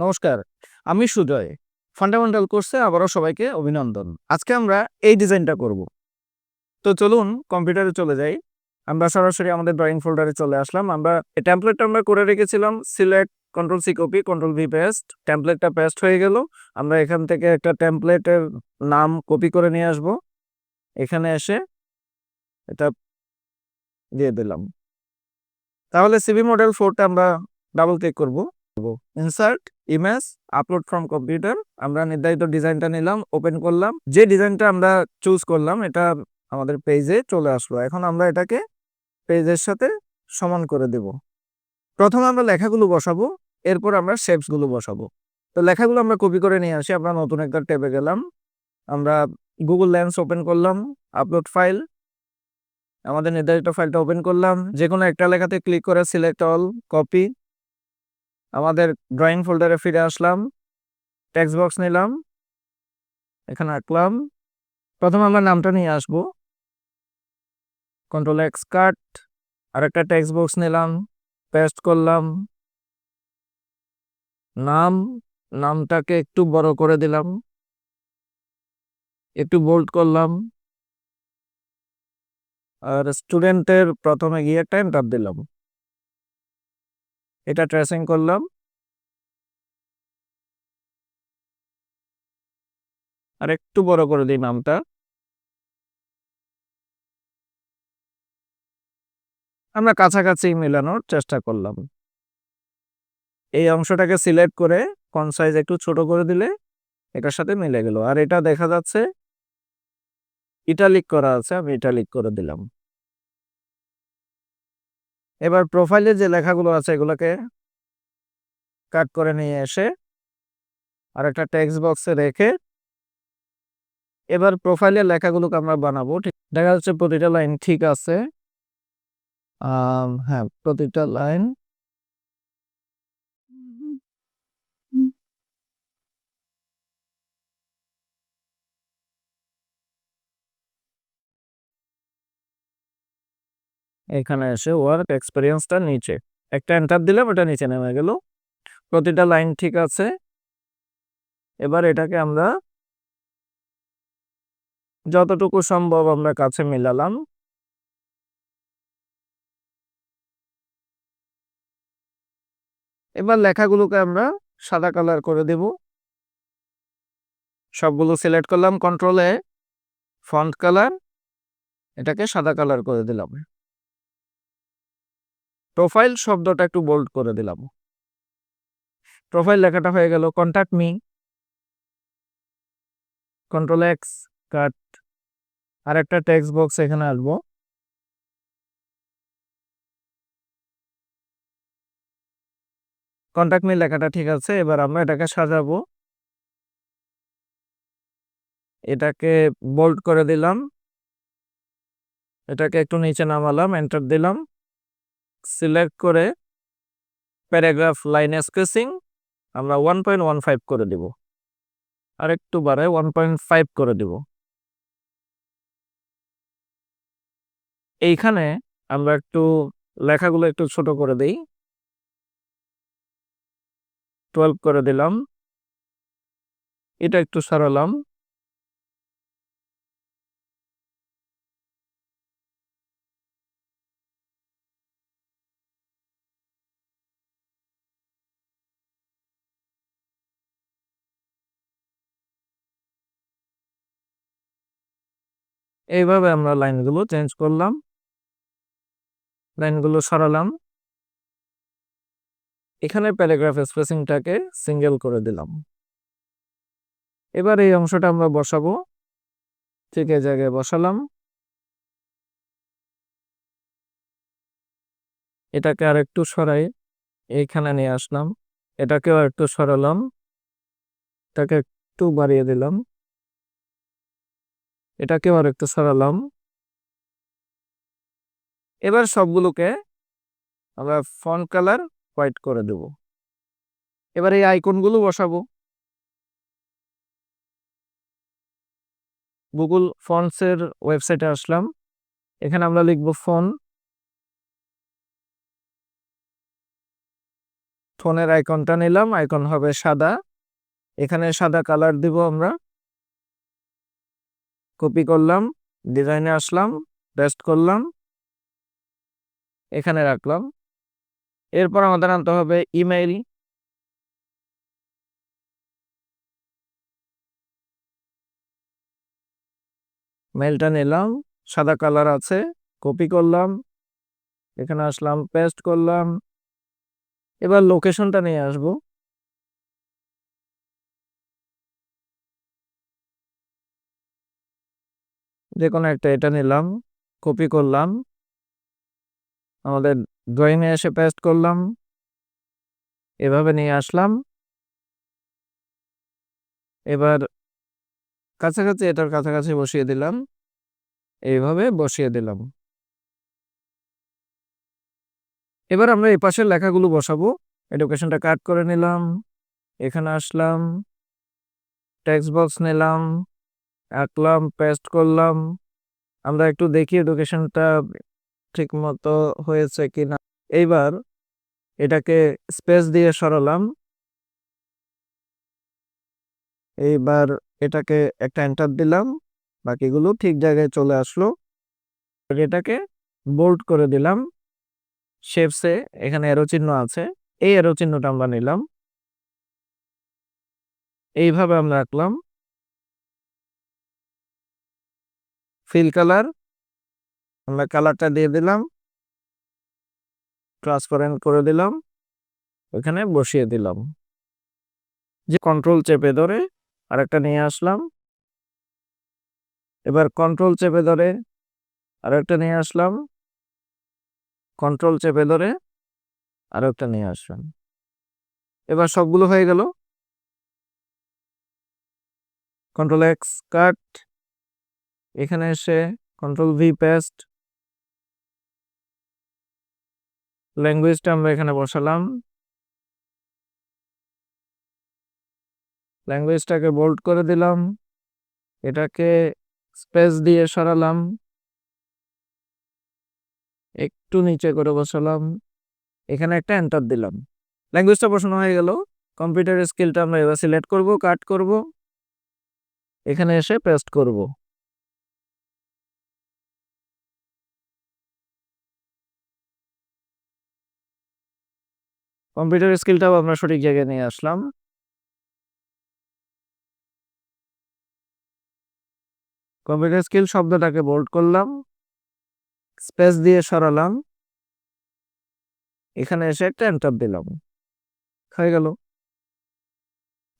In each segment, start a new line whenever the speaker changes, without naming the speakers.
নমস্কার, আমি সুজয়। ফান্ডামেন্টাল কোর্সে আবারও সবাইকে অভিনন্দন। আজকে আমরা এই ডিজাইনটা করব। তো চলুন কম্পিউটারে চলে যাই। আমরা সরাসরি আমাদের ড্রয়িং ফোল্ডারে চলে আসলাম। আমরা এই টেমপ্লেটটা আমরা করে রেখেছিলাম। Select control C copy control V paste টেমপ্লেটটা paste হয়ে গেল। আমরা এখান থেকে একটা টেমপ্লেটের নাম কপি করে নিয়ে আসব। এখানে এসে এটা দিয়ে দিলাম। তাহলে সিবি মডেল ফোরটা আমরা ডাবল ক্লিক করব। Insert image upload from computer আমরা নির্ধারিত ডিজাইনটা নিলাম ওপেন করলাম। যে ডিজাইনটা আমরা চুজ করলাম, এটা আমাদের পেজে চলে আসলো। এখন আমরা এটাকে পেজের সাথে সমান করে দেব। প্রথমে আমরা লেখাগুলো বসাবো, এরপর আমরা শেপসগুলো বসাবো। তো লেখাগুলো আমরা কপি করে নিয়ে আসি, আমরা নতুন একটা ট্যাবে গেলাম। আমরা গুগল লেন্স ওপেন করলাম আপলোড ফাইল আমাদের নির্ধারিত ফাইলটা ওপেন করলাম। যে কোনো একটা লেখাতে ক্লিক করে সিলেক্ট অল কপি আমাদের ড্রয়িং ফোল্ডারে ফিরে আসলাম টেক্সট বক্স নিলাম, এখানে আঁকলাম। প্রথমে আমরা নামটা নিয়ে আসব। কন্ট্রোল এক্স কাট আর একটা টেক্সট বক্স নিলাম পেস্ট করলাম। নাম, নামটাকে একটু বড় করে দিলাম। একটু বোল্ড করলাম। আর স্টুডেন্টের প্রথমে গিয়ে একটা এন্টার দিলাম। এটা ট্রেসিং করলাম। আর একটু বড় করে দিই নামটা। আমরা কাছাকাছি মেলানোর চেষ্টা করলাম। এই অংশটাকে সিলেক্ট করে ফন সাইজ একটু ছোট করে দিলে এটার সাথে মিলে গেল। আর এটা দেখা যাচ্ছে ইটালিক করা আছে, আমি ইটালিক করে দিলাম। এবার প্রোফাইলে যে লেখাগুলো আছে এগুলোকে কাট করে নিয়ে এসে আর একটা টেক্সট বক্সে রেখে এবার প্রোফাইলের লেখাগুলোকে আমরা বানাবো। ঠিক, দেখা যাচ্ছে প্রতিটা লাইন ঠিক আছে। হ্যাঁ প্রতিটা লাইন এখানে এসে ওয়ার্ক এক্সপিরিয়েন্সটা নিচে। একটা এন্টার দিলাম, ওটা নিচে নেমে গেল। প্রতিটা লাইন ঠিক আছে। এবার এটাকে আমরা যতটুকু সম্ভব আমরা কাছে মিলালাম। এবার লেখাগুলোকে আমরা সাদা কালার করে দেব। সবগুলো সিলেক্ট করলাম কন্ট্রোলে ফন্ট কালার এটাকে সাদা কালার করে দিলাম। প্রোফাইল শব্দটা একটু বোল্ড করে দিলাম। প্রোফাইল লেখাটা হয়ে গেল contact me control X cut আর একটা টেক্সট বক্স এখানে আসব কন্ট্যাক্ট মি লেখাটা ঠিক আছে, এবার আমরা এটাকে সাজাবো। এটাকে বোল্ড করে দিলাম। এটাকে একটু নিচে নামালাম এন্টার দিলাম। সিলেক্ট করে প্যারাগ্রাফ লাইন স্পেসিং আমরা ওয়ান পয়েন্ট ওয়ান ফাইভ করে দিব। আর একটু বারে ওয়ান পয়েন্ট ফাইভ করে দিব। এইখানে আমরা একটু লেখাগুলো একটু ছোট করে দিই। টুয়েলভ করে দিলাম। এটা একটু সরালাম। এইভাবে আমরা লাইনগুলো চেঞ্জ করলাম। লাইনগুলো সরালাম। এখানে প্যারাগ্রাফ স্পেসিংটাকে সিঙ্গেল করে দিলাম। এবার এই অংশটা আমরা বসাবো। ঠিক এই জায়গায় বসালাম। এটাকে আর একটু সরাই। এইখানে নিয়ে আসলাম। এটাকেও একটু সরালাম। এটাকে একটু বাড়িয়ে দিলাম। এটাকেও আর একটু সরালাম। এবার সবগুলোকে আমরা ফন্ট কালার হোয়াইট করে দেব। এবার এই আইকনগুলো বসাবো। গুগল ফন্টসের ওয়েবসাইটে আসলাম। এখানে আমরা লিখব ফোন। ফোনের আইকনটা নিলাম, আইকন হবে সাদা। এখানে সাদা কালার দিব আমরা। কপি করলাম ডিজাইনে আসলাম পেস্ট করলাম, এখানে রাখলাম। এরপর আমাদের আনতে হবে ইমেইল মেলটা নিলাম, সাদা কালার আছে কপি করলাম, এখানে আসলাম পেস্ট করলাম। এবার লোকেশনটা নিয়ে আসব। যে কোনো একটা এটা নিলাম কপি করলাম, আমাদের ড্রয়িংয়ে এসে পেস্ট করলাম, এভাবে নিয়ে আসলাম। এবার কাছাকাছি এটার কাছাকাছি বসিয়ে দিলাম, এইভাবে বসিয়ে দিলাম। এবার আমরা এই পাশের লেখাগুলো বসাবো। এডুকেশনটা কাট করে নিলাম, এখানে আসলাম টেক্সট বক্স নিলাম আঁকলাম পেস্ট করলাম। আমরা একটু দেখি এডুকেশনটা ঠিক মতো হয়েছে কি না এইবার এটাকে স্পেস দিয়ে সরালাম। এইবার এটাকে একটা এন্টার দিলাম। বাকিগুলো ঠিক জায়গায় চলে আসলো। এটাকে বোল্ড করে দিলাম। শেপসে এখানে এরো চিহ্ন আছে। এই এরো চিহ্নটা আমরা নিলাম। এইভাবে আমরা রাখলাম ফিল কালার আমরা কালারটা দিয়ে দিলাম। ট্রান্সপারেন্ট করে দিলাম। ওখানে বসিয়ে দিলাম। যে কন্ট্রোল চেপে ধরে আরেকটা নিয়ে আসলাম। এবার কন্ট্রোল চেপে ধরে আরেকটা নিয়ে আসলাম। কন্ট্রোল চেপে ধরে আরেকটা নিয়ে আসলাম। এবার সবগুলো হয়ে গেল। কন্ট্রোল এক্স কাট এখানে এসে কন্ট্রোল ভি পেস্ট ল্যাঙ্গুয়েজটা আমরা এখানে বসালাম। ল্যাঙ্গুয়েজটাকে বোল্ড করে দিলাম। এটাকে স্পেস দিয়ে সরালাম। একটু নিচে করে বসালাম। এখানে একটা এন্টার দিলাম। ল্যাঙ্গুয়েজটা বসানো হয়ে গেল। কম্পিউটার স্কিলটা আমরা এবার সিলেক্ট করব কাট করব। এখানে এসে পেস্ট করব। কম্পিউটার স্কিলটাও আমরা সঠিক জায়গায় নিয়ে আসলাম। কম্পিউটার স্কিল শব্দটাকে বোল্ড করলাম। স্পেস দিয়ে সরালাম। এখানে এসে একটা এন্টার দিলাম। হয়ে গেল।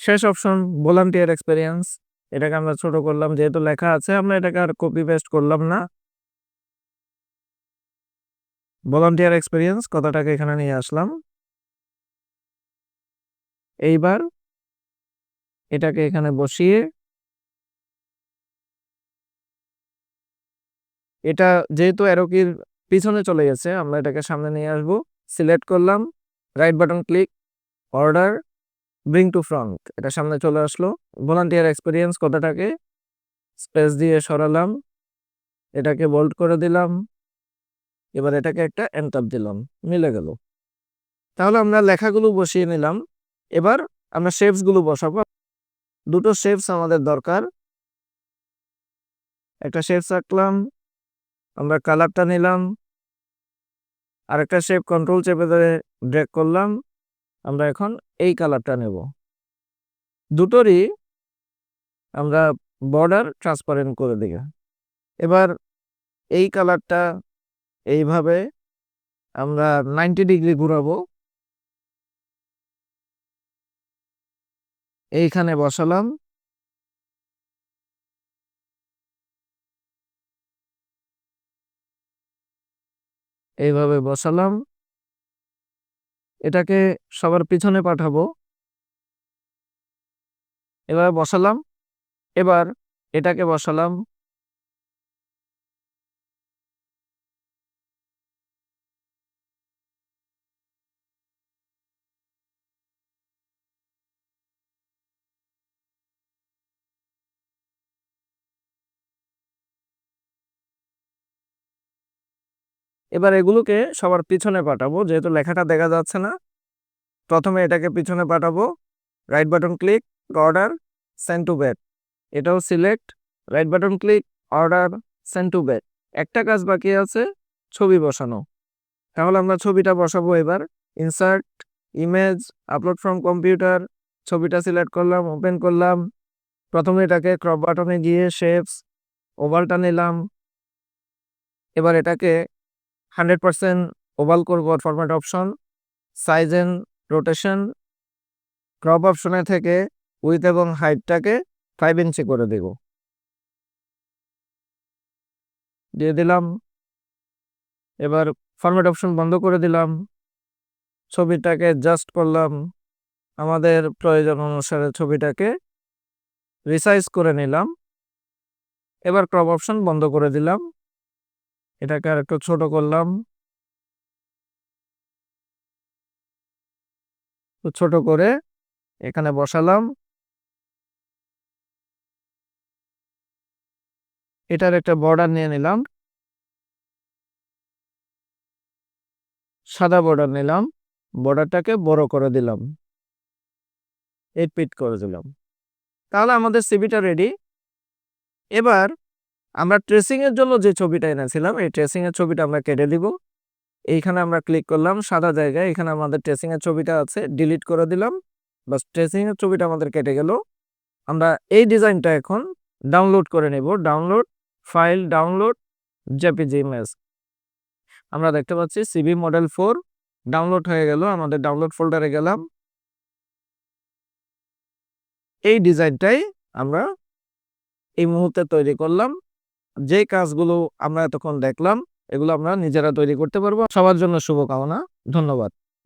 শেষ অপশন ভলান্টিয়ার এক্সপেরিয়েন্স এটাকে আমরা ছোট করলাম, যেহেতু লেখা আছে, আমরা এটাকে আর কপি পেস্ট করলাম না। ভলান্টিয়ার এক্সপেরিয়েন্স কথাটাকে এখানে নিয়ে আসলাম। এইবার এটাকে এখানে বসিয়ে এটা যেহেতু অ্যারোকির পিছনে চলে গেছে, আমরা এটাকে সামনে নিয়ে আসব। সিলেক্ট করলাম right button click order bring to front এটা সামনে চলে আসলো। ভলান্টিয়ার এক্সপিরিয়েন্স কথাটাকে স্পেস দিয়ে সরালাম, এটাকে বোল্ড করে দিলাম, এবার এটাকে একটা এন্টার দিলাম, মিলে গেল। তাহলে আমরা লেখাগুলো বসিয়ে নিলাম। এবার আমরা শেপসগুলো বসাবো। দুটো শেপস আমাদের দরকার। একটা শেপস আঁকলাম, আমরা কালারটা নিলাম। আরেকটা শেপ কন্ট্রোল চেপে ধরে ড্রেক করলাম, আমরা এখন এই কালারটা নেব। দুটোরই আমরা বর্ডার ট্রান্সপারেন্ট করে দিই এবার এই কালারটা এইভাবে আমরা নাইনটি ডিগ্রি ঘুরাবো। এইখানে বসালাম। এইভাবে বসালাম। এটাকে সবার পিছনে পাঠাবো। এবার বসালাম। এবার এটাকে বসালাম। এবার এগুলোকে সবার পিছনে পাঠাবো, যেহেতু লেখাটা দেখা যাচ্ছে না। প্রথমে এটাকে পিছনে পাঠাবো right button click order send to back এটাও select right button click order send to back একটা কাজ বাকি আছে, ছবি বসানো। তাহলে আমরা ছবিটা বসাবো এবার। Insert image upload from computer ছবিটা সিলেক্ট করলাম ওপেন করলাম। প্রথমে এটাকে ক্রপ বাটনে গিয়ে শেপস ওভালটা নিলাম। এবার এটাকে হান্ড্রেড পার্সেন্ট ওভাল করব format option size and rotation crop অপশনে থেকে উইথ এবং হাইটটাকে ফাইভ ইঞ্চি করে দেব। দিয়ে দিলাম, এবার ফরম্যাট অপশন বন্ধ করে দিলাম, ছবিটাকে জাস্ট করলাম, আমাদের প্রয়োজন অনুসারে ছবিটাকে রিসাইজ করে নিলাম, এবার ক্রপ অপশন বন্ধ করে দিলাম। এটাকে আর একটু ছোট করলাম। ছোট করে এখানে বসালাম। এটার একটা বর্ডার নিয়ে নিলাম। সাদা বর্ডার নিলাম। বর্ডারটাকে বড় করে দিলাম। এইট পিট করে দিলাম। তাহলে আমাদের সিবিটা রেডি এবার আমরা ট্রেসিং এর জন্য যে ছবিটা এনেছিলাম, এই ট্রেসিং এর ছবিটা আমরা কেটে দিব। এইখানে আমরা ক্লিক করলাম, সাদা জায়গায় এখানে আমাদের ট্রেসিং এর ছবিটা আছে ডিলিট করে দিলাম। বাস ট্রেসিং এর ছবিটা আমাদের কেটে গেল। আমরা এই ডিজাইনটা এখন ডাউনলোড করে নেব। Download file download JPG image আমরা দেখতে পাচ্ছি সিবি মডেল ফোর ডাউনলোড হয়ে গেল, আমাদের ডাউনলোড ফোল্ডারে গেলাম। এই ডিজাইনটাই আমরা এই মুহূর্তে তৈরি করলাম। যে কাজগুলো আমরা এতক্ষণ দেখলাম, এগুলো আমরা নিজেরা তৈরি করতে পারব। সবার জন্য শুভকামনা। ধন্যবাদ।